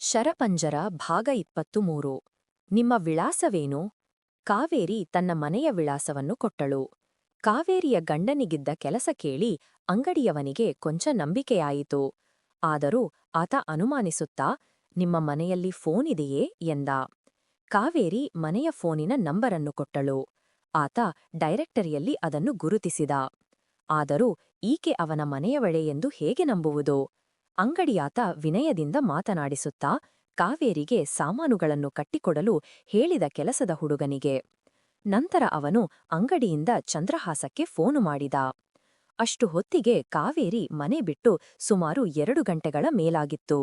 ಶರಪಂಜರ ಭಾಗ ಇಪ್ಪತ್ತು ಮೂರು ನಿಮ್ಮ ವಿಳಾಸವೇನು? ಕಾವೇರಿ ತನ್ನ ಮನೆಯ ವಿಳಾಸವನ್ನು ಕೊಟ್ಟಳು. ಕಾವೇರಿಯ ಗಂಡನಿಗಿದ್ದ ಕೆಲಸ ಕೇಳಿ ಅಂಗಡಿಯವನಿಗೆ ಕೊಂಚ ನಂಬಿಕೆಯಾಯಿತು. ಆದರೂ ಆತ ಅನುಮಾನಿಸುತ್ತಾ, ನಿಮ್ಮ ಮನೆಯಲ್ಲಿ ಫೋನ್ ಇದೆಯೇ? ಎಂದ. ಕಾವೇರಿ ಮನೆಯ ಫೋನಿನ ನಂಬರನ್ನು ಕೊಟ್ಟಳು. ಆತ ಡೈರೆಕ್ಟರಿಯಲ್ಲಿ ಅದನ್ನು ಗುರುತಿಸಿದ. ಆದರೂ ಈಕೆ ಅವನ ಮನೆಯವಳೆ ಎಂದು ಹೇಗೆ ನಂಬುವುದು? ಅಂಗಡಿಯಾತ ವಿನಯದಿಂದ ಮಾತನಾಡಿಸುತ್ತಾ ಕಾವೇರಿಗೆ ಸಾಮಾನುಗಳನ್ನು ಕಟ್ಟಿಕೊಡಲು ಹೇಳಿದ ಕೆಲಸದ ಹುಡುಗನಿಗೆ. ನಂತರ ಅವನು ಅಂಗಡಿಯಿಂದ ಚಂದ್ರಹಾಸಕ್ಕೆ ಫೋನು ಮಾಡಿದ. ಅಷ್ಟು ಹೊತ್ತಿಗೆ ಕಾವೇರಿ ಮನೆ ಬಿಟ್ಟು ಸುಮಾರು ಎರಡು ಗಂಟೆಗಳ ಮೇಲಾಗಿತ್ತು.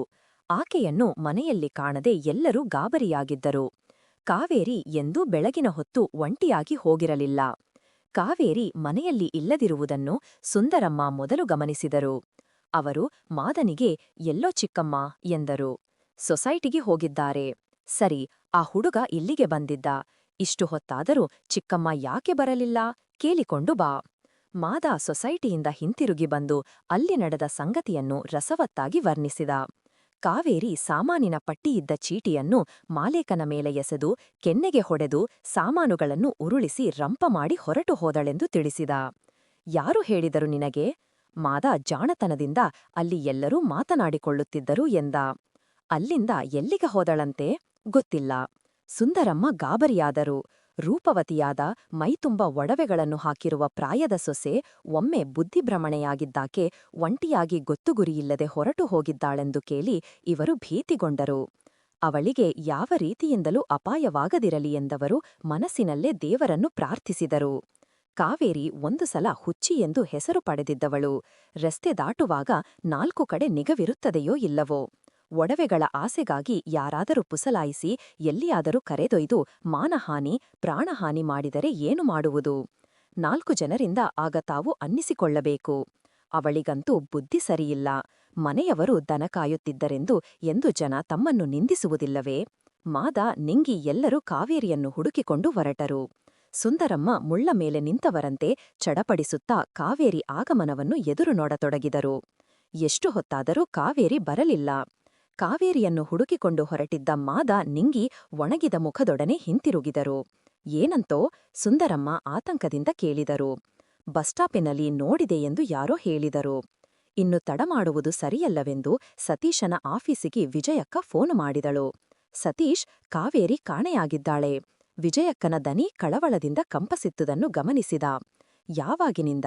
ಆಕೆಯನ್ನು ಮನೆಯಲ್ಲಿ ಕಾಣದೆ ಎಲ್ಲರೂ ಗಾಬರಿಯಾಗಿದ್ದರು. ಕಾವೇರಿ ಎಂದೂ ಬೆಳಗಿನ ಹೊತ್ತು ಒಂಟಿಯಾಗಿ ಹೋಗಿರಲಿಲ್ಲ. ಕಾವೇರಿ ಮನೆಯಲ್ಲಿ ಇಲ್ಲದಿರುವುದನ್ನು ಸುಂದರಮ್ಮ ಮೊದಲು ಗಮನಿಸಿದರು. ಅವರು ಮಾದನಿಗೆ, ಎಲ್ಲೋ ಚಿಕ್ಕಮ್ಮ, ಎಂದರು. ಸೊಸೈಟಿಗೆ ಹೋಗಿದ್ದಾರೆ. ಸರಿ, ಆ ಹುಡುಗ ಇಲ್ಲಿಗೆ ಬಂದಿದ್ದ. ಇಷ್ಟು ಹೊತ್ತಾದರೂ ಚಿಕ್ಕಮ್ಮ ಯಾಕೆ ಬರಲಿಲ್ಲ? ಕೇಳಿಕೊಂಡು ಬಾ. ಮಾದ ಸೊಸೈಟಿಯಿಂದ ಹಿಂತಿರುಗಿ ಬಂದು ಅಲ್ಲಿ ನಡೆದ ಸಂಗತಿಯನ್ನು ರಸವತ್ತಾಗಿ ವರ್ಣಿಸಿದ. ಕಾವೇರಿ ಸಾಮಾನಿನ ಪಟ್ಟಿಯಿದ್ದ ಚೀಟಿಯನ್ನು ಮಾಲೇಕನ ಮೇಲೆ ಎಸೆದು, ಕೆನ್ನೆಗೆ ಹೊಡೆದು ಸಾಮಾನುಗಳನ್ನು ಉರುಳಿಸಿ ರಂಪ ಮಾಡಿ ಹೊರಟು ಹೋದಳೆಂದು ತಿಳಿಸಿದ. ಯಾರು ಹೇಳಿದರು ನಿನಗೆ? ಮಾದ ಜಾಣತನದಿಂದ ಅಲ್ಲಿ ಎಲ್ಲರೂ ಮಾತನಾಡಿಕೊಳ್ಳುತ್ತಿದ್ದರು ಎಂದ. ಅಲ್ಲಿಂದ ಎಲ್ಲಿಗೆ ಹೋದಳಂತೆ ಗೊತ್ತಿಲ್ಲ. ಸುಂದರಮ್ಮ ಗಾಬರಿಯಾದರು. ರೂಪವತಿಯಾದ ಮೈತುಂಬ ಒಡವೆಗಳನ್ನು ಹಾಕಿರುವ ಪ್ರಾಯದ ಸೊಸೆ ಒಮ್ಮೆ ಬುದ್ಧಿಭ್ರಮಣೆಯಾಗಿದ್ದಾಕೆ ಒಂಟಿಯಾಗಿ ಗೊತ್ತುಗುರಿಯಿಲ್ಲದೆ ಹೊರಟು ಹೋಗಿದ್ದಾಳೆಂದು ಕೇಳಿ ಇವರು ಭೀತಿಗೊಂಡರು. ಅವಳಿಗೆ ಯಾವ ರೀತಿಯಿಂದಲೂ ಅಪಾಯವಾಗದಿರಲಿ ಎಂದವರು ಮನಸ್ಸಿನಲ್ಲೇ ದೇವರನ್ನು ಪ್ರಾರ್ಥಿಸಿದರು. ಕಾವೇರಿ ಒಂದು ಸಲ ಹುಚ್ಚಿ ಎಂದು ಹೆಸರು ಪಡೆದಿದ್ದವಳು. ರಸ್ತೆ ದಾಟುವಾಗ ನಾಲ್ಕು ಕಡೆ ನಿಗವಿರುತ್ತದೆಯೋ ಇಲ್ಲವೋ? ಒಡವೆಗಳ ಆಸೆಗಾಗಿ ಯಾರಾದರೂ ಪುಸಲಾಯಿಸಿ ಎಲ್ಲಿಯಾದರೂ ಕರೆದೊಯ್ದು ಮಾನಹಾನಿ, ಪ್ರಾಣಹಾನಿ ಮಾಡಿದರೆ ಏನು ಮಾಡುವುದು? ನಾಲ್ಕು ಜನರಿಂದ ಆಗ ತಾವು ಅನ್ನಿಸಿಕೊಳ್ಳಬೇಕು. ಅವಳಿಗಂತೂ ಬುದ್ಧಿ ಸರಿಯಿಲ್ಲ. ಮನೆಯವರು ದನ ಕಾಯುತ್ತಿದ್ದರೆಂದು ಎಂದು ಜನ ತಮ್ಮನ್ನು ನಿಂದಿಸುವುದಿಲ್ಲವೇ? ಮಾದ ನಿಂಗಿ ಎಲ್ಲರೂ ಕಾವೇರಿಯನ್ನು ಹುಡುಕಿಕೊಂಡು ಹೊರಟರು. ಸುಂದರಮ್ಮ ಮುಳ್ಳ ಮೇಲೆ ನಿಂತವರಂತೆ ಚಡಪಡಿಸುತ್ತಾ ಕಾವೇರಿ ಆಗಮನವನ್ನು ಎದುರು ನೋಡತೊಡಗಿದರು. ಎಷ್ಟು ಹೊತ್ತಾದರೂ ಕಾವೇರಿ ಬರಲಿಲ್ಲ. ಕಾವೇರಿಯನ್ನು ಹುಡುಕಿಕೊಂಡು ಹೊರಟಿದ್ದ ಮಾದ ನಿಂಗಿ ಒಣಗಿದ ಮುಖದೊಡನೆ ಹಿಂತಿರುಗಿದರು. ಏನಂತೋ ಸುಂದರಮ್ಮ ಆತಂಕದಿಂದ ಕೇಳಿದರು. ಬಸ್ಟಾಪಿನಲ್ಲಿ ನೋಡಿದೆ ಎಂದು ಯಾರೋ ಹೇಳಿದರು. ಇನ್ನು ತಡಮಾಡುವುದು ಸರಿಯಲ್ಲವೆಂದು ಸತೀಶನ ಆಫೀಸಿಗೆ ವಿಜಯಕ್ಕ ಫೋನು ಮಾಡಿದಳು. ಸತೀಶ್ ಕಾವೇರಿ ಕಾಣೆಯಾಗಿದ್ದಾಳೆ. ವಿಜಯಕ್ಕನ ದನಿ ಕಳವಳದಿಂದ ಕಂಪಸಿತ್ತುದನ್ನು ಗಮನಿಸಿದ. ಯಾವಾಗಿನಿಂದ?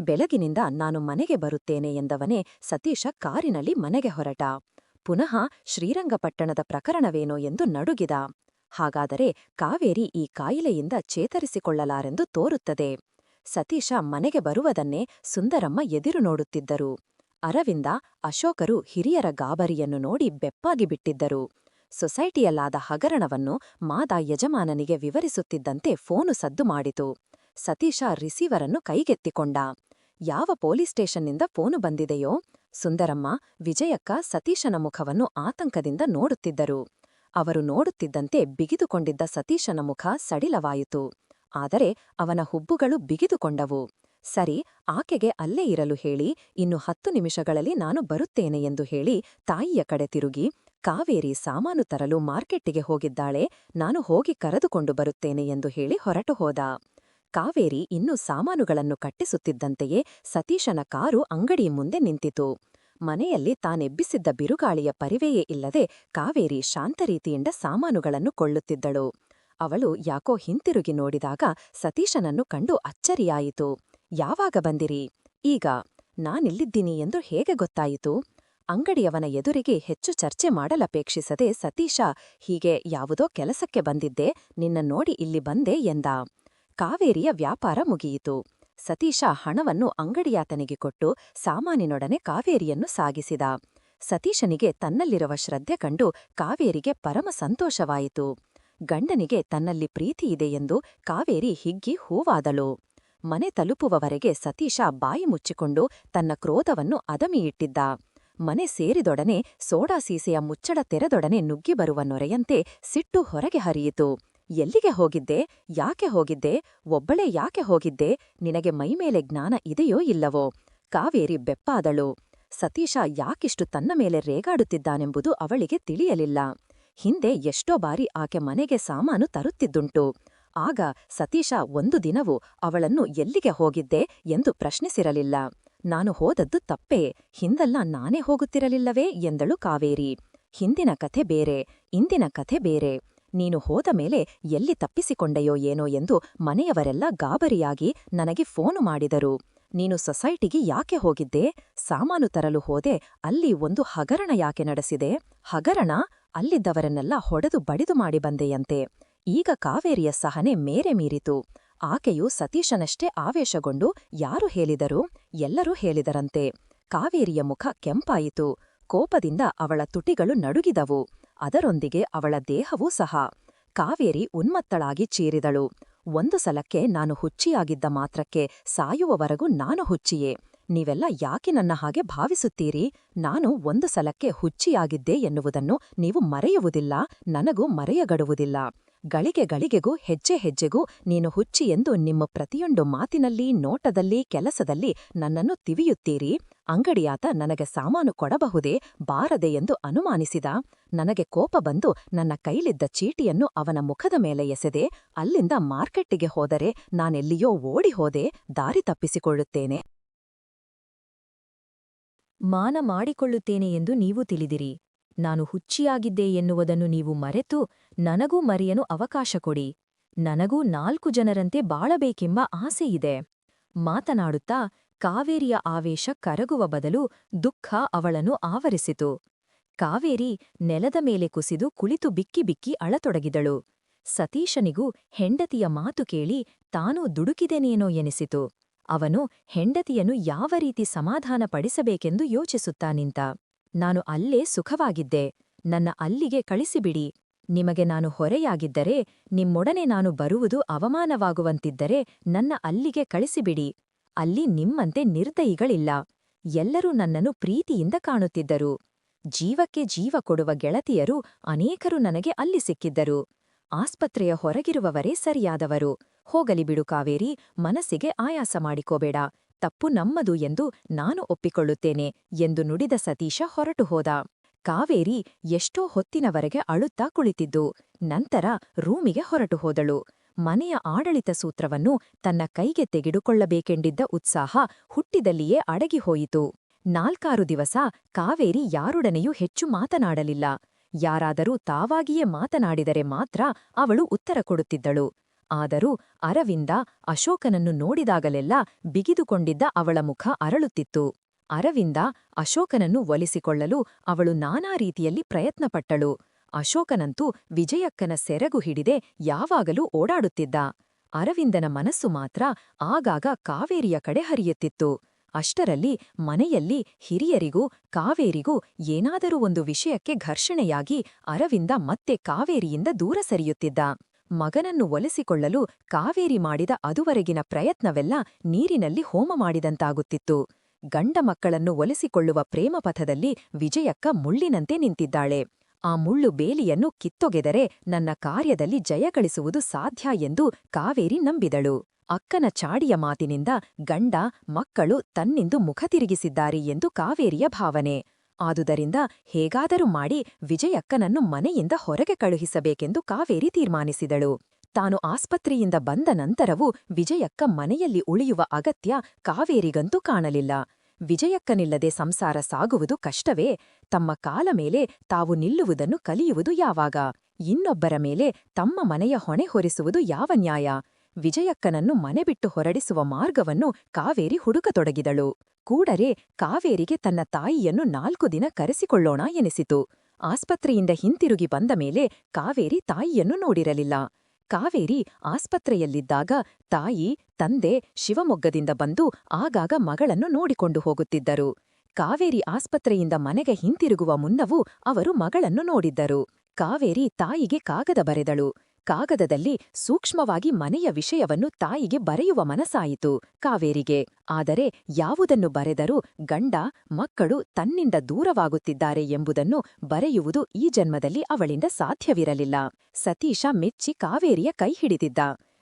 ಬೆಳಗಿನಿಂದ ನಾನು ಮನೆಗೆ ಬರುತ್ತೇನೆ ಎಂದವನೇ ಸತೀಶ ಕಾರಿನಲ್ಲಿ ಮನೆಗೆ ಹೊರಟ. ಪುನಃ ಶ್ರೀರಂಗಪಟ್ಟಣದ ಪ್ರಕರಣವೇನೋ ಎಂದು ನಡುಗಿದ. ಹಾಗಾದರೆ ಕಾವೇರಿ ಈ ಕಾಯಿಲೆಯಿಂದ ಚೇತರಿಸಿಕೊಳ್ಳಲಾರೆಂದು ತೋರುತ್ತದೆ. ಸತೀಶ ಮನೆಗೆ ಬರುವುದನ್ನೇ ಸುಂದರಮ್ಮ ಎದಿರು ನೋಡುತ್ತಿದ್ದರು. ಅರವಿಂದ, ಅಶೋಕರು ಹಿರಿಯರ ಗಾಬರಿಯನ್ನು ನೋಡಿ ಬೆಪ್ಪಾಗಿ ಬಿಟ್ಟಿದ್ದರು. ಸೊಸೈಟಿಯಲ್ಲಾದ ಹಗರಣವನ್ನು ಮಾದ ಯಜಮಾನನಿಗೆ ವಿವರಿಸುತ್ತಿದ್ದಂತೆ ಫೋನು ಸದ್ದು ಮಾಡಿತು. ಸತೀಶ ರಿಸೀವರನ್ನು ಕೈಗೆತ್ತಿಕೊಂಡ. ಯಾವ ಪೊಲೀಸ್ ಸ್ಟೇಷನ್ನಿಂದ ಫೋನು ಬಂದಿದೆಯೋ? ಸುಂದರಮ್ಮ, ವಿಜಯಕ್ಕ ಸತೀಶನ ಮುಖವನ್ನು ಆತಂಕದಿಂದ ನೋಡುತ್ತಿದ್ದರು. ಅವರು ನೋಡುತ್ತಿದ್ದಂತೆ ಬಿಗಿದುಕೊಂಡಿದ್ದ ಸತೀಶನ ಮುಖ ಸಡಿಲವಾಯಿತು. ಆದರೆ ಅವನ ಹುಬ್ಬುಗಳು ಬಿಗಿದುಕೊಂಡವು. ಸರಿ, ಆಕೆಗೆ ಅಲ್ಲೇ ಇರಲು ಹೇಳಿ, ಇನ್ನು ಹತ್ತು ನಿಮಿಷಗಳಲ್ಲಿ ನಾನು ಬರುತ್ತೇನೆ ಎಂದು ಹೇಳಿ ತಾಯಿಯ ಕಡೆ ತಿರುಗಿ ಕಾವೇರಿ ಸಾಮಾನು ತರಲು ಮಾರ್ಕೆಟ್ಟಿಗೆ ಹೋಗಿದ್ದಾಳೆ. ನಾನು ಹೋಗಿ ಕರೆದುಕೊಂಡು ಬರುತ್ತೇನೆ ಎಂದು ಹೇಳಿ ಹೊರಟು ಹೋದ. ಕಾವೇರಿ ಇನ್ನೂ ಸಾಮಾನುಗಳನ್ನು ಕಟ್ಟಿಸುತ್ತಿದ್ದಂತೆಯೇ ಸತೀಶನ ಕಾರು ಅಂಗಡಿ ಮುಂದೆ ನಿಂತಿತು. ಮನೆಯಲ್ಲಿ ತಾನೆಬ್ಬಿಸಿದ್ದ ಬಿರುಗಾಳಿಯ ಪರಿವೆಯೇ ಇಲ್ಲದೆ ಕಾವೇರಿ ಶಾಂತರೀತಿಯಿಂದ ಸಾಮಾನುಗಳನ್ನು ಕೊಳ್ಳುತ್ತಿದ್ದಳು. ಅವಳು ಯಾಕೋ ಹಿಂತಿರುಗಿ ನೋಡಿದಾಗ ಸತೀಶನನ್ನು ಕಂಡು ಅಚ್ಚರಿಯಾಯಿತು. ಯಾವಾಗ ಬಂದಿರಿ? ಈಗ. ನಾನಿಲ್ಲಿದ್ದೀನಿ ಎಂದು ಹೇಗೆ ಗೊತ್ತಾಯಿತು? ಅಂಗಡಿಯವನ ಎದುರಿಗೆ ಹೆಚ್ಚು ಚರ್ಚೆ ಮಾಡಲಪೇಕ್ಷಿಸದೆ, ಸತೀಶ, ಹೀಗೆ ಯಾವುದೋ ಕೆಲಸಕ್ಕೆ ಬಂದಿದ್ದೆ, ನಿನ್ನ ನೋಡಿ ಇಲ್ಲಿ ಬಂದೆ ಎಂದ. ಕಾವೇರಿಯ ವ್ಯಾಪಾರ ಮುಗಿಯಿತು. ಸತೀಶ ಹಣವನ್ನು ಅಂಗಡಿಯಾತನಿಗೆ ಕೊಟ್ಟು ಸಾಮಾನಿನೊಡನೆ ಕಾವೇರಿಯನ್ನು ಸಾಗಿಸಿದ. ಸತೀಶನಿಗೆ ತನ್ನಲ್ಲಿರುವ ಶ್ರದ್ಧೆ ಕಂಡು ಕಾವೇರಿಗೆ ಪರಮ ಸಂತೋಷವಾಯಿತು. ಗಂಡನಿಗೆ ತನ್ನಲ್ಲಿ ಪ್ರೀತಿಯಿದೆಯೆಂದು ಕಾವೇರಿ ಹಿಗ್ಗಿ ಹೂವಾದಳು. ಮನೆ ತಲುಪುವವರೆಗೆ ಸತೀಶ ಬಾಯಿ ಮುಚ್ಚಿಕೊಂಡು ತನ್ನ ಕ್ರೋಧವನ್ನು ಅದಮಿಯಿಟ್ಟಿದ್ದ. ಮನೆ ಸೇರಿದೊಡನೆ ಸೋಡಾ ಸೀಸೆಯ ಮುಚ್ಚಡ ತೆರೆದೊಡನೆ ನುಗ್ಗಿ ಬರುವ ನೊರೆಯಂತೆ ಸಿಟ್ಟು ಹೊರಗೆ ಹರಿಯಿತು. ಎಲ್ಲಿಗೆ ಹೋಗಿದ್ದೆ? ಯಾಕೆ ಹೋಗಿದ್ದೆ? ಒಬ್ಬಳೇ ಯಾಕೆ ಹೋಗಿದ್ದೆ? ನಿನಗೆ ಮೈಮೇಲೆ ಜ್ಞಾನ ಇದೆಯೋ ಇಲ್ಲವೋ? ಕಾವೇರಿ ಬೆಪ್ಪಾದಳು. ಸತೀಶ ಯಾಕಿಷ್ಟು ತನ್ನ ಮೇಲೆ ರೇಗಾಡುತ್ತಿದ್ದಾನೆಂಬುದು ಅವಳಿಗೆ ತಿಳಿಯಲಿಲ್ಲ. ಹಿಂದೆ ಎಷ್ಟೋ ಬಾರಿ ಆಕೆ ಮನೆಗೆ ಸಾಮಾನು ತರುತ್ತಿದ್ದುಂಟು. ಆಗ ಸತೀಶ ಒಂದು ದಿನವೂ ಅವಳನ್ನು ಎಲ್ಲಿಗೆ ಹೋಗಿದ್ದೆ ಎಂದು ಪ್ರಶ್ನಿಸಿರಲಿಲ್ಲ. ನಾನು ಹೋದದ್ದು ತಪ್ಪೇ. ಹಿಂದೆಲ್ಲ ನಾನೇ ಹೋಗುತ್ತಿರಲಿಲ್ಲವೇ? ಎಂದಳು ಕಾವೇರಿ. ಹಿಂದಿನ ಕಥೆ ಬೇರೆ, ಇಂದಿನ ಕಥೆ ಬೇರೆ. ನೀನು ಹೋದ ಮೇಲೆ ಎಲ್ಲಿ ತಪ್ಪಿಸಿಕೊಂಡೆಯೋ ಏನೋ ಎಂದು ಮನೆಯವರೆಲ್ಲ ಗಾಬರಿಯಾಗಿ ನನಗೆ ಫೋನು ಮಾಡಿದರು. ನೀನು ಸೊಸೈಟಿಗೆ ಯಾಕೆ ಹೋಗಿದ್ದೆ? ಸಾಮಾನು ತರಲು ಹೋದೆ, ಅಲ್ಲಿ ಒಂದು ಹಗರಣ ಯಾಕೆ ನಡೆಸಿದೆ? ಹಗರಣ? ಅಲ್ಲಿದ್ದವರನ್ನೆಲ್ಲ ಹೊಡೆದು ಬಡಿದು ಮಾಡಿ ಬಂದೆಯಂತೆ. ಈಗ ಕಾವೇರಿಯ ಸಹನೆ ಮೇರೆ ಮೀರಿತು. ಆಕೆಯು ಸತೀಶನಷ್ಟೇ ಆವೇಶಗೊಂಡು ಯಾರು ಹೇಳಿದರು? ಎಲ್ಲರೂ ಹೇಳಿದರಂತೆ, ಕಾವೇರಿಯ ಮುಖ ಕೆಂಪಾಯಿತು, ಕೋಪದಿಂದ ಅವಳ ತುಟಿಗಳು ನಡುಗಿದವು, ಅದರೊಂದಿಗೆ ಅವಳ ದೇಹವೂ ಸಹ. ಕಾವೇರಿ ಉನ್ಮತ್ತಳಾಗಿ ಚೀರಿದಳು, ಒಂದು ಸಲಕ್ಕೆ ನಾನು ಹುಚ್ಚಿಯಾಗಿದ್ದ ಮಾತ್ರಕ್ಕೆ ಸಾಯುವವರೆಗೂ ನಾನು ಹುಚ್ಚಿಯೇ, ನೀವೆಲ್ಲ ಯಾಕೆ ನನ್ನ ಹಾಗೆ ಭಾವಿಸುತ್ತೀರಿ? ನಾನು ಒಂದು ಸಲಕ್ಕೆ ಹುಚ್ಚಿಯಾಗಿದ್ದೆ ಎನ್ನುವುದನ್ನು ನೀವು ಮರೆಯುವುದಿಲ್ಲ, ನನಗೂ ಮರೆಯಗಡುವುದಿಲ್ಲ. ಗಳಿಗೆ ಗಳಿಗೆಗೂ ಹೆಜ್ಜೆ ಹೆಜ್ಜೆಗೂ ನೀನು ಹುಚ್ಚಿ ಎಂದು ನಿಮ್ಮ ಪ್ರತಿಯೊಂದು ಮಾತಿನಲ್ಲಿ, ನೋಟದಲ್ಲಿ, ಕೆಲಸದಲ್ಲಿ ನನ್ನನ್ನು ತಿವಿಯುತ್ತೀರಿ. ಅಂಗಡಿಯಾತ ನನಗೆ ಸಾಮಾನು ಕೊಡಬಹುದೇ, ಬಾರದೆ ಎಂದು ಅನುಮಾನಿಸಿದ. ನನಗೆ ಕೋಪ ಬಂದು ನನ್ನ ಕೈಲಿದ್ದ ಚೀಟಿಯನ್ನು ಅವನ ಮುಖದ ಮೇಲೆ ಎಸೆದೆ, ಅಲ್ಲಿಂದ ಮಾರ್ಕೆಟ್ಟಿಗೆ ಹೋದರೆ ನಾನೆಲ್ಲಿಯೋ ಓಡಿ ಹೋದೆ ದಾರಿ ತಪ್ಪಿಸಿಕೊಳ್ಳುತ್ತೇನೆ. ಮಾನ ಮಾಡಿಕೊಳ್ಳುತ್ತೇನೆ ಎಂದು ನೀವು ತಿಳಿದಿರಿ. ನಾನು ಹುಚ್ಚಿಯಾಗಿದ್ದೆ ಎನ್ನುವುದನ್ನು ನೀವು ಮರೆತು ನನಗೂ ಮರೆಯನು ಅವಕಾಶ ಕೊಡಿ. ನನಗೂ ನಾಲ್ಕು ಜನರಂತೆ ಬಾಳಬೇಕೆಂಬ ಆಸೆಯಿದೆ ಮಾತನಾಡುತ್ತಾ ಕಾವೇರಿಯ ಆವೇಶ ಕರಗುವ ಬದಲು ದುಃಖ ಅವಳನ್ನು ಆವರಿಸಿತು. ಕಾವೇರಿ ನೆಲದ ಮೇಲೆ ಕುಸಿದು ಕುಳಿತು ಬಿಕ್ಕಿ ಬಿಕ್ಕಿ ಅಳತೊಡಗಿದಳು. ಸತೀಶನಿಗೂ ಹೆಂಡತಿಯ ಮಾತು ಕೇಳಿ ತಾನೂ ದುಡುಕಿದೆನೇನೋ ಎನಿಸಿತು. ಅವನು ಹೆಂಡತಿಯನ್ನು ಯಾವ ರೀತಿ ಸಮಾಧಾನಪಡಿಸಬೇಕೆಂದು ಯೋಚಿಸುತ್ತಾ ನಿಂತ. ನಾನು ಅಲ್ಲೇ ಸುಖವಾಗಿದ್ದೆ. ನನ್ನ ಅಲ್ಲಿಗೆ ಕಳಿಸಿಬಿಡಿ. ನಿಮಗೆ ನಾನು ಹೊರೆಯಾಗಿದ್ದರೆ, ನಿಮ್ಮೊಡನೆ ನಾನು ಬರುವುದು ಅವಮಾನವಾಗುವಂತಿದ್ದರೆ ನನ್ನ ಅಲ್ಲಿಗೆ ಕಳಿಸಿಬಿಡಿ. ಅಲ್ಲಿ ನಿಮ್ಮಂತೆ ನಿರ್ದಯಿಗಳಿಲ್ಲ. ಎಲ್ಲರೂ ನನ್ನನ್ನು ಪ್ರೀತಿಯಿಂದ ಕಾಣುತ್ತಿದ್ದರು. ಜೀವಕ್ಕೆ ಜೀವ ಕೊಡುವ ಗೆಳತಿಯರು ಅನೇಕರು ನನಗೆ ಅಲ್ಲಿ ಸಿಕ್ಕಿದ್ದರು. ಆಸ್ಪತ್ರೆಯ ಹೊರಗಿರುವವರೇ ಸರಿಯಾದವರು. ಹೋಗಲಿ ಬಿಡು ಕಾವೇರಿ, ಮನಸ್ಸಿಗೆ ಆಯಾಸ ಮಾಡಿಕೋಬೇಡ. ತಪ್ಪು ನಮ್ಮದು ಎಂದು ನಾನು ಒಪ್ಪಿಕೊಳ್ಳುತ್ತೇನೆ ಎಂದು ನುಡಿದ ಸತೀಶ ಹೊರಟು ಹೋದ. ಕಾವೇರಿ ಎಷ್ಟೋ ಹೊತ್ತಿನವರೆಗೆ ಅಳುತ್ತಾ ಕುಳಿತಿದ್ದು. ನಂತರ ರೂಮಿಗೆ ಹೊರಟು ಹೋದಳು. ಮನೆಯ ಆಡಳಿತ ಸೂತ್ರವನ್ನು ತನ್ನ ಕೈಗೆ ತೆಗೆದುಕೊಳ್ಳಬೇಕೆಂಡಿದ್ದ ಉತ್ಸಾಹ ಹುಟ್ಟಿದಲ್ಲಿಯೇ ಅಡಗಿಹೋಯಿತು ನಾಲ್ಕಾರು ದಿವಸ ಕಾವೇರಿ ಯಾರೊಡನೆಯೂ ಹೆಚ್ಚು ಮಾತನಾಡಲಿಲ್ಲ. ಯಾರಾದರೂ ತಾವಾಗಿಯೇ ಮಾತನಾಡಿದರೆ ಮಾತ್ರ ಅವಳು ಉತ್ತರ ಕೊಡುತ್ತಿದ್ದಳು. ಆದರೂ ಅರವಿಂದ ಅಶೋಕನನ್ನು ನೋಡಿದಾಗಲೆಲ್ಲ ಬಿಗಿದುಕೊಂಡಿದ್ದ ಅವಳ ಮುಖ ಅರಳುತ್ತಿತ್ತು. ಅರವಿಂದ ಅಶೋಕನನ್ನು ಒಲಿಸಿಕೊಳ್ಳಲು ಅವಳು ನಾನಾ ರೀತಿಯಲ್ಲಿ ಪ್ರಯತ್ನಪಟ್ಟಳು. ಅಶೋಕನಂತೂ ವಿಜಯಕ್ಕನ ಸೆರಗು ಹಿಡಿದೆ ಯಾವಾಗಲೂ ಓಡಾಡುತ್ತಿದ್ದ. ಅರವಿಂದನ ಮನಸ್ಸು ಮಾತ್ರ ಆಗಾಗ ಕಾವೇರಿಯ ಕಡೆ ಹರಿಯುತ್ತಿತ್ತು. ಅಷ್ಟರಲ್ಲಿ ಮನೆಯಲ್ಲಿ ಹಿರಿಯರಿಗೂ ಕಾವೇರಿಗೂ ಏನಾದರೂ ಒಂದು ವಿಷಯಕ್ಕೆ ಘರ್ಷಣೆಯಾಗಿ ಅರವಿಂದ ಮತ್ತೆ ಕಾವೇರಿಯಿಂದ ದೂರ ಸರಿಯುತ್ತಿದ್ದ. ಮಗನನ್ನು ಒಲಿಸಿಕೊಳ್ಳಲು ಕಾವೇರಿ ಮಾಡಿದ ಅದುವರೆಗಿನ ಪ್ರಯತ್ನವೆಲ್ಲ ನೀರಿನಲ್ಲಿ ಹೋಮ ಮಾಡಿದಂತಾಗುತ್ತಿತ್ತು. ಗಂಡ ಮಕ್ಕಳನ್ನು ಒಲಿಸಿಕೊಳ್ಳುವ ಪ್ರೇಮಪಥದಲ್ಲಿ ವಿಜಯಕ್ಕ ಮುಳ್ಳಿನಂತೆ ನಿಂತಿದ್ದಾಳೆ. ಆ ಮುಳ್ಳು ಬೇಲಿಯನ್ನು ಕಿತ್ತೊಗೆದರೆ ನನ್ನ ಕಾರ್ಯದಲ್ಲಿ ಜಯಗಳಿಸುವುದು ಸಾಧ್ಯ ಎಂದು ಕಾವೇರಿ ನಂಬಿದಳು. ಅಕ್ಕನ ಚಾಡಿಯ ಮಾತಿನಿಂದ ಗಂಡ, ಮಕ್ಕಳು ತನ್ನಿಂದು ಮುಖ ತಿರುಗಿಸಿದ್ದಾರೆ ಎಂದು ಕಾವೇರಿಯ ಭಾವನೆ. ಆದುದರಿಂದ ಹೇಗಾದರೂ ಮಾಡಿ ವಿಜಯಕ್ಕನನ್ನು ಮನೆಯಿಂದ ಹೊರಗೆ ಕಳುಹಿಸಬೇಕೆಂದು ಕಾವೇರಿ ತೀರ್ಮಾನಿಸಿದಳು. ತಾನು ಆಸ್ಪತ್ರೆಯಿಂದ ಬಂದ ನಂತರವೂ ವಿಜಯಕ್ಕ ಮನೆಯಲ್ಲಿ ಉಳಿಯುವ ಅಗತ್ಯ ಕಾವೇರಿಗಂತೂ ಕಾಣಲಿಲ್ಲ. ವಿಜಯಕ್ಕನಿಲ್ಲದೆ ಸಂಸಾರ ಸಾಗುವುದು ಕಷ್ಟವೇ, ತಮ್ಮ ಕಾಲ ಮೇಲೆ ತಾವು ನಿಲ್ಲುವುದನ್ನು ಕಲಿಯುವುದು ಯಾವಾಗ? ಇನ್ನೊಬ್ಬರ ಮೇಲೆ ತಮ್ಮ ಮನೆಯ ಹೊಣೆ ಹೊರಿಸುವುದು ಯಾವ ನ್ಯಾಯ? ವಿಜಯಕ್ಕನನ್ನು ಮನೆ ಬಿಟ್ಟು ಹೊರಡಿಸುವ ಮಾರ್ಗವನ್ನು ಕಾವೇರಿ ಹುಡುಕತೊಡಗಿದಳು. ಕೂಡರೆ ಕಾವೇರಿಗೆ ತನ್ನ ತಾಯಿಯನ್ನು ನಾಲ್ಕು ದಿನ ಕರೆಸಿಕೊಳ್ಳೋಣ ಎನಿಸಿತು. ಆಸ್ಪತ್ರೆಯಿಂದ ಹಿಂತಿರುಗಿ ಬಂದ ಮೇಲೆ ಕಾವೇರಿ ತಾಯಿಯನ್ನು ನೋಡಿರಲಿಲ್ಲ. ಕಾವೇರಿ ಆಸ್ಪತ್ರೆಯಲ್ಲಿದ್ದಾಗ ತಾಯಿ, ತಂದೆ, ಶಿವಮೊಗ್ಗದಿಂದ ಬಂದು ಆಗಾಗ ಮಗಳನ್ನು ನೋಡಿಕೊಂಡು ಹೋಗುತ್ತಿದ್ದರು. ಕಾವೇರಿ ಆಸ್ಪತ್ರೆಯಿಂದ ಮನೆಗೆ ಹಿಂತಿರುಗುವ ಮುನ್ನವೂ ಅವರು ಮಗಳನ್ನು ನೋಡಿದ್ದರು. ಕಾವೇರಿ ತಾಯಿಗೆ ಕಾಗದ ಬರೆದಳು. ಕಾಗದದಲ್ಲಿ ಸೂಕ್ಷ್ಮವಾಗಿ ಮನೆಯ ವಿಷಯವನ್ನು ತಾಯಿಗೆ ಬರೆಯುವ ಮನಸಾಯಿತು ಕಾವೇರಿಗೆ. ಆದರೆ ಯಾವುದನ್ನು ಬರೆದರೂ ಗಂಡ, ಮಕ್ಕಳು ತನ್ನಿಂದ ದೂರವಾಗುತ್ತಿದ್ದಾರೆ ಎಂಬುದನ್ನು ಬರೆಯುವುದು ಈ ಜನ್ಮದಲ್ಲಿ ಅವಳಿಂದ ಸಾಧ್ಯವಿರಲಿಲ್ಲ. ಸತೀಶ ಮೆಚ್ಚಿ ಕಾವೇರಿಯ ಕೈ ಹಿಡಿದಿದ್ದ.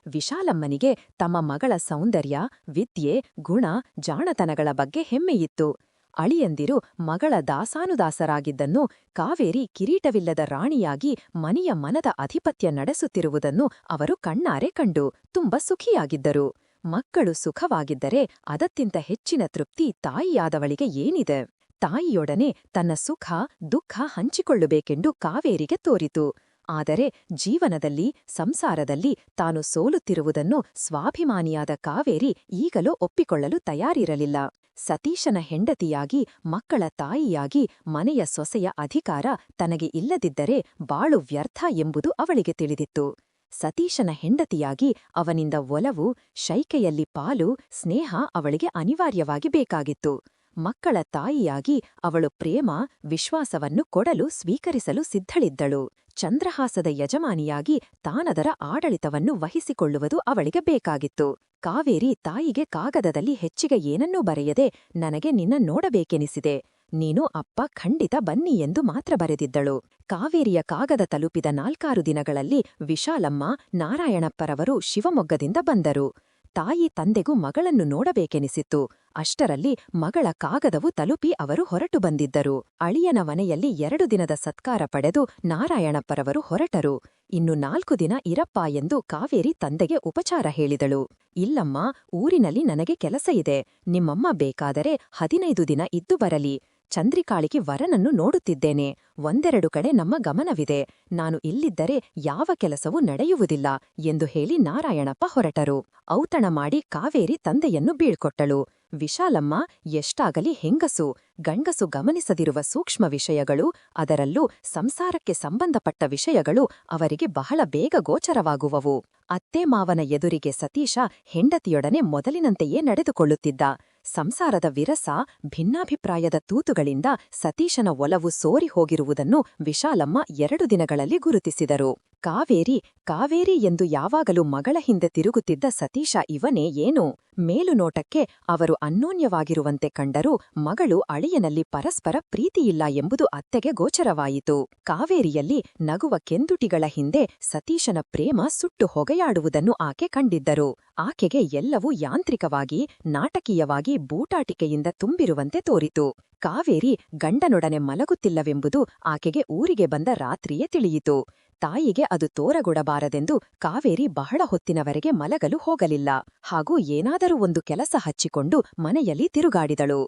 ವಿಶಾಲಮ್ಮನಿಗೆ ತಮ್ಮ ಮಗಳ ಸೌಂದರ್ಯ, ವಿದ್ಯೆ, ಗುಣ, ಜಾಣತನಗಳ ಬಗ್ಗೆ ಹೆಮ್ಮೆಯಿತ್ತು. ಅಳಿಯಂದಿರು ಮಗಳ ದಾಸಾನುದಾಸರಾಗಿದ್ದನ್ನು ಕಾವೇರಿ ಕಿರೀಟವಿಲ್ಲದ ರಾಣಿಯಾಗಿ ಮನೆಯ ಮನದ ಅಧಿಪತ್ಯ ನಡೆಸುತ್ತಿರುವುದನ್ನು ಅವರು ಕಣ್ಣಾರೆ ಕಂಡು ತುಂಬ ಸುಖಿಯಾಗಿದ್ದರು. ಮಕ್ಕಳು ಸುಖವಾಗಿದ್ದರೆ ಅದಕ್ಕಿಂತ ಹೆಚ್ಚಿನ ತೃಪ್ತಿ ತಾಯಿಯಾದವಳಿಗೆ ಏನಿದೆ? ತಾಯಿಯೊಡನೆ ತನ್ನ ಸುಖ, ದುಃಖ ಹಂಚಿಕೊಳ್ಳಬೇಕೆಂದು ಕಾವೇರಿಗೆ ತೋರಿತು. ಆದರೆ ಜೀವನದಲ್ಲಿ, ಸಂಸಾರದಲ್ಲಿ ತಾನು ಸೋಲುತ್ತಿರುವುದನ್ನು ಸ್ವಾಭಿಮಾನಿಯಾದ ಕಾವೇರಿ ಈಗಲೂ ಒಪ್ಪಿಕೊಳ್ಳಲು ತಯಾರಿರಲಿಲ್ಲ. ಸತೀಶನ ಹೆಂಡತಿಯಾಗಿ, ಮಕ್ಕಳ ತಾಯಿಯಾಗಿ ಮನೆಯ ಸೊಸೆಯ ಅಧಿಕಾರ ತನಗೆ ಇಲ್ಲದಿದ್ದರೆ ಬಾಳು ವ್ಯರ್ಥ ಎಂಬುದು ಅವಳಿಗೆ ತಿಳಿದಿತ್ತು. ಸತೀಶನ ಹೆಂಡತಿಯಾಗಿ ಅವನಿಂದ ಒಲವು ಶೈಕೆಯಲ್ಲಿ ಪಾಲು, ಸ್ನೇಹ ಅವಳಿಗೆ ಅನಿವಾರ್ಯವಾಗಿ ಬೇಕಾಗಿತ್ತು. ಮಕ್ಕಳ ತಾಯಿಯಾಗಿ ಅವಳು ಪ್ರೇಮ, ವಿಶ್ವಾಸವನ್ನು ಕೊಡಲು, ಸ್ವೀಕರಿಸಲು ಸಿದ್ಧಳಿದ್ದಳು. ಚಂದ್ರಹಾಸದ ಯಜಮಾನಿಯಾಗಿ ತಾನದರ ಆಡಳಿತವನ್ನು ವಹಿಸಿಕೊಳ್ಳುವುದು ಅವಳಿಗೆ ಬೇಕಾಗಿತ್ತು. ಕಾವೇರಿ ತಾಯಿಗೆ ಕಾಗದದಲ್ಲಿ ಹೆಚ್ಚಿಗೆ ಏನನ್ನೂ ಬರೆಯದೆ, ನನಗೆ ನಿನ್ನ ನೋಡಬೇಕೆನಿಸಿದೆ. ನೀನು ಅಪ್ಪ, ಖಂಡಿತ ಬನ್ನಿ ಎಂದು ಮಾತ್ರ ಬರೆದಿದ್ದಳು. ಕಾವೇರಿಯ ಕಾಗದ ತಲುಪಿದ ನಾಲ್ಕಾರು ದಿನಗಳಲ್ಲಿ ವಿಶಾಲಮ್ಮ, ನಾರಾಯಣಪ್ಪರವರು ಶಿವಮೊಗ್ಗದಿಂದ ಬಂದರು. ತಾಯಿ ತಂದೆಗೂ ಮಗಳನ್ನು ನೋಡಬೇಕೆನಿಸಿತ್ತು. ಅಷ್ಟರಲ್ಲಿ ಮಗಳ ಕಾಗದವು ತಲುಪಿ ಅವರು ಹೊರಟು ಬಂದಿದ್ದರು. ಅಳಿಯನ ಮನೆಯಲ್ಲಿ ಎರಡು ದಿನದ ಸತ್ಕಾರ ಪಡೆದು ನಾರಾಯಣಪ್ಪರವರು ಹೊರಟರು. ಇನ್ನು ನಾಲ್ಕು ದಿನ ಇರಪ್ಪ ಎಂದು ಕಾವೇರಿ ತಂದೆಗೆ ಉಪಚಾರ ಹೇಳಿದಳು. ಇಲ್ಲಮ್ಮ, ಊರಿನಲ್ಲಿ ನನಗೆ ಕೆಲಸ ಇದೆ. ನಿಮ್ಮಮ್ಮ ಬೇಕಾದರೆ ಹದಿನೈದು ದಿನ ಇದ್ದು ಬರಲಿ. ಚಂದ್ರಿಕಾಳಿಗೆ ವರನನ್ನು ನೋಡುತ್ತಿದ್ದೇನೆ. ಒಂದೆರಡು ಕಡೆ ನಮ್ಮ ಗಮನವಿದೆ. ನಾನು ಇಲ್ಲಿದ್ದರೆ ಯಾವ ಕೆಲಸವೂ ನಡೆಯುವುದಿಲ್ಲ ಎಂದು ಹೇಳಿ ನಾರಾಯಣಪ್ಪ ಹೊರಟರು. ಔತಣ ಮಾಡಿ ಕಾವೇರಿ ತಂದೆಯನ್ನು ಬೀಳ್ಕೊಟ್ಟಳು. ವಿಶಾಲಮ್ಮ, ಎಷ್ಟಾಗಲಿ ಹೆಂಗಸು, ಗಂಡಸು ಗಮನಿಸದಿರುವ ಸೂಕ್ಷ್ಮ ವಿಷಯಗಳು, ಅದರಲ್ಲೂ ಸಂಸಾರಕ್ಕೆ ಸಂಬಂಧಪಟ್ಟ ವಿಷಯಗಳು ಅವರಿಗೆ ಬಹಳ ಬೇಗ ಗೋಚರವಾಗುವವು. ಅತ್ತೆ ಮಾವನ ಎದುರಿಗೆ ಸತೀಶ ಹೆಂಡತಿಯೊಡನೆ ಮೊದಲಿನಂತೆಯೇ ನಡೆದುಕೊಳ್ಳುತ್ತಿದ್ದ. ಸಂಸಾರದ ವಿರಸ ಭಿನ್ನಾಭಿಪ್ರಾಯದ ತೂತುಗಳಿಂದ ಸತೀಶನ ಒಲವು ಸೋರಿ ಹೋಗಿರುವುದನ್ನು ವಿಶಾಲಮ್ಮ ಎರಡು ದಿನಗಳಲ್ಲಿ ಗುರುತಿಸಿದರು. ಕಾವೇರಿ ಕಾವೇರಿ ಎಂದು ಯಾವಾಗಲೂ ಮಗಳ ಹಿಂದೆ ತಿರುಗುತ್ತಿದ್ದ ಸತೀಶ ಇವನೇ ಏನು? ಮೇಲುನೋಟಕ್ಕೆ ಅವರು ಅನ್ಯೋನ್ಯವಾಗಿರುವಂತೆ ಕಂಡರೂ ಮಗಳು ಅಳಿಯನಲ್ಲಿ ಪರಸ್ಪರ ಪ್ರೀತಿಯಿಲ್ಲ ಎಂಬುದು ಅತ್ತೆಗೆ ಗೋಚರವಾಯಿತು. ಕಾವೇರಿಯಲ್ಲಿ ನಗುವ ಕೆಂದುಟಿಗಳ ಹಿಂದೆ ಸತೀಶನ ಪ್ರೇಮ ಸುಟ್ಟು ಹೊಗೆಯಾಡುವುದನ್ನು ಆಕೆ ಕಂಡಿದ್ದರು. ಆಕೆಗೆ ಎಲ್ಲವೂ ಯಾಂತ್ರಿಕವಾಗಿ, ನಾಟಕೀಯವಾಗಿ, ಬೂಟಾಟಿಕೆಯಿಂದ ತುಂಬಿರುವಂತೆ ತೋರಿತು. ಕಾವೇರಿ ಗಂಡನೊಡನೆ ಮಲಗುತ್ತಿಲ್ಲವೆಂಬುದು ಆಕೆಗೆ ಊರಿಗೆ ಬಂದ ರಾತ್ರಿಯೇ ತಿಳಿಯಿತು. ತಾಯಿಗೆ ಅದು ತೋರಗೊಡಬಾರದೆಂದು ಕಾವೇರಿ ಬಹಳ ಹೊತ್ತಿನವರೆಗೆ ಮಲಗಲು ಹೋಗಲಿಲ್ಲ. ಹಾಗೂ ಏನಾದರೂ ಒಂದು ಕೆಲಸ ಹಚ್ಚಿಕೊಂಡು ಮನೆಯಲ್ಲಿ ತಿರುಗಾಡಿದಳು.